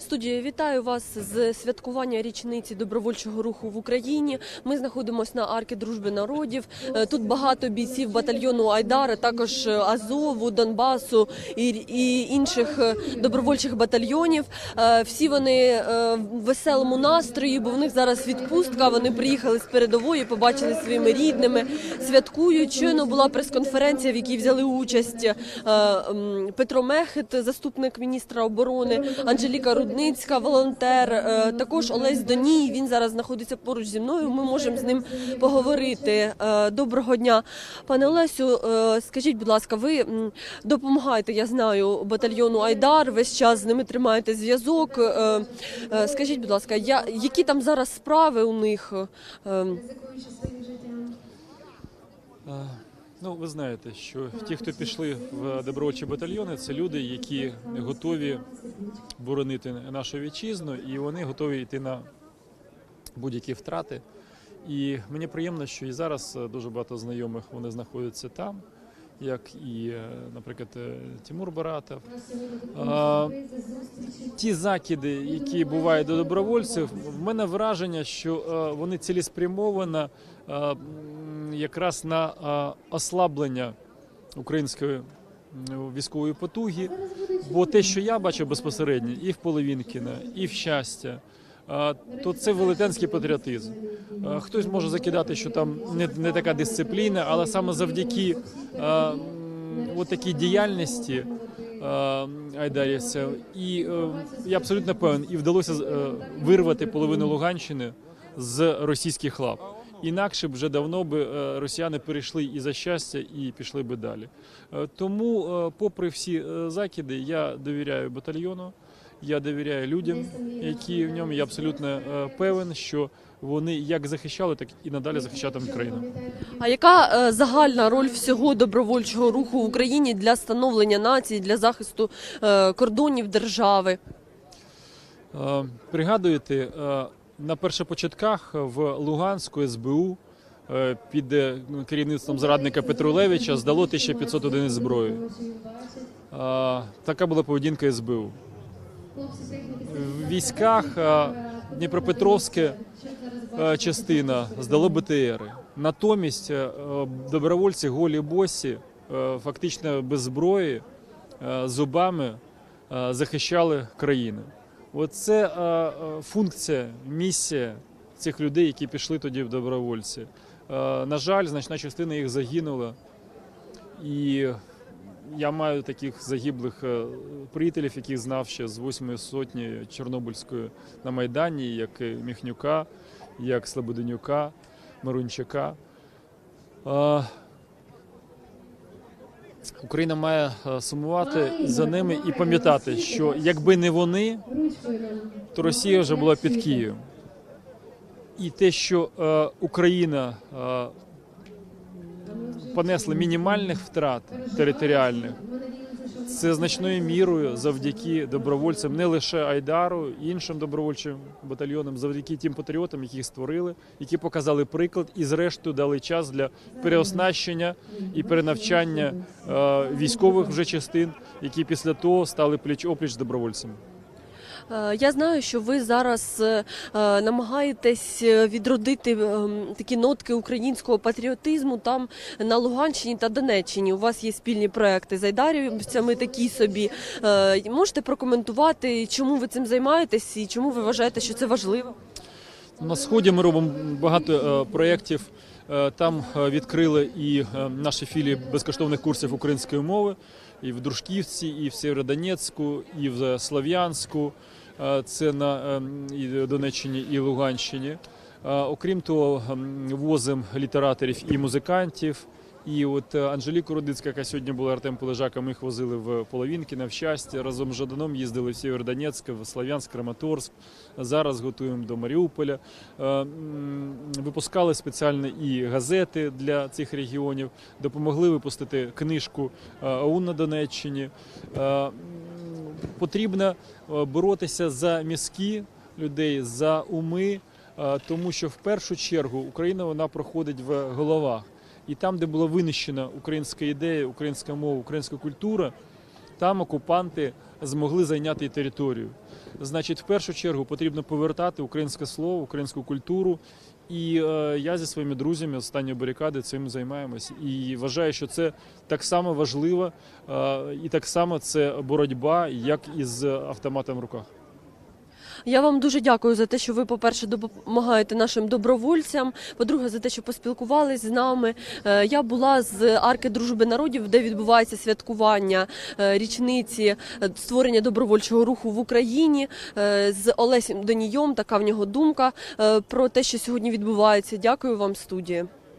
Студія, вітаю вас з святкування річниці добровольчого руху в Україні. Ми знаходимося на аркі дружби народів. Е, Тут багато бійців батальйону Айдар, а також е, Азову, Донбасу і, і інших е, добровольчих батальйонів. Всі вони в веселому настрої, бо в них зараз відпустка. Вони приїхали з передової, побачили своїми рідними, святкують. Щойно була прес-конференція, в якій взяли участь Петро Мехет, заступник міністра оборони, Анжеліка Рудницька, волонтер, е, також Олесь Доній. Він зараз знаходиться поруч зі мною. Ми можемо з ним поговорити. Е, Доброго дня, пане Олесю. е, Скажіть, будь ласка, ви допомагаєте, я знаю, батальйону Айдар. Весь час з ними тримаєте зв'язок. Скажіть, будь ласка, я, які там зараз справи у них? Ну, ви знаєте, що ті, хто пішли в добровольчі батальйони, це люди, які готові боронити нашу вітчизну, і вони готові йти на будь-які втрати. І мені приємно, що і зараз е, дуже багато знайомих вони знаходяться там, як і, е, наприклад, е, Тимур Баратов. А, ті закиди, які бувають до добровольців, в мене враження, що вони цілеспрямовано якраз на ослаблення української військової потуги. Бо те, що я бачу безпосередньо, і в Половінкіна, і в щастя. То це велетенський патріотизм. Хтось може закидати, що там не, не така дисципліна, але саме завдяки от такій діяльності айдарівця. І е, я абсолютно певен, і вдалося е, вирвати половину Луганщини з російських лап. Інакше б вже давно би е, росіяни перейшли і за щастя, і пішли би далі. Е, Тому, е, попри всі закиди, я довіряю батальйону, я довіряю людям, які в ньому. Я абсолютно певен, що вони як захищали, так і надалі захищатимуть країну. А яка загальна роль всього добровольчого руху в Україні для становлення нації, для захисту кордонів держави? Пригадуєте, на першопочатках в Луганську СБУ е, під е, керівництвом зрадника Петрулевича здало 1500 одиниць зброї. Така була поведінка СБУ. В військах е, Дніпропетровська частина здало БТРи. Натомість добровольці голі босі, фактично без зброї, зубами захищали країну. Оце е, е, функція, місія цих людей, які пішли тоді в добровольці. Е, на жаль, значна частина їх загинула. І я маю таких загиблих приятелів, яких знав ще з восьмої сотні Чорнобильської на Майдані, як Міхнюка, як Слободенюка, Марунчака. Україна має е, сумувати за ними і пам'ятати, що якби не вони, то Росія вже була під Києвом. І те, що е, Україна е, понесла мінімальних втрат територіальних, це значною мірою завдяки добровольцям, не лише Айдару, іншим добровольчим батальйонам, завдяки тим патріотам, яких створили, які показали приклад і, зрештою, дали час для переоснащення і перенавчання е, військових вже частин, які після того стали пліч опліч добровольцями. Е, Я знаю, що ви зараз е, е, намагаєтесь відродити такі нотки українського патріотизму там на Луганщині та Донеччині. У вас є спільні проекти з айдарівцями такі собі. Можете прокоментувати, чому ви цим займаєтесь і чому ви вважаєте, що це важливо? На сході ми робимо багато проєктів. Е, Там е, відкрили і е, наші філії безкоштовних курсів української мови і в Дружківці, і в Сєвєродонецьку, і в Слов'янську. Це на е, і Донеччині і Луганщині. Окрім того, возимо літераторів і музикантів. І от е, Анжеліку Рудицька, яка сьогодні була Артем Полежака, ми їх возили в Половінкіна, в щастя. Разом з Жаданом їздили в Сєвєродонецьк, в Слов'янськ, Краматорськ. Зараз готуємо до Маріуполя. Е, Випускали спеціально і газети для цих регіонів, допомогли випустити книжку е, ОУН на Донеччині. Е, Потрібно е, боротися за мізки людей, за уми, е, тому що в першу чергу Україна вона проходить в головах. І там, де була винищена українська ідея, українська мова, українська культура, там окупанти змогли зайняти і територію. Значить, в першу чергу потрібно повертати українське слово, українську культуру. І е, я зі своїми друзями останньої барикади цим займаємось. І вважаю, що це так само важливо, е, і так само це боротьба, як і з автоматом в руках. Я вам дуже дякую за те, що ви, по-перше, допомагаєте нашим добровольцям. По-друге, за те, що поспілкувались з нами. Е, Я була з арки дружби народів, де відбувається святкування е, річниці е, створення добровольчого руху в Україні з Олесем Донієм. Така в нього думка про те, що сьогодні відбувається. Дякую вам, студія.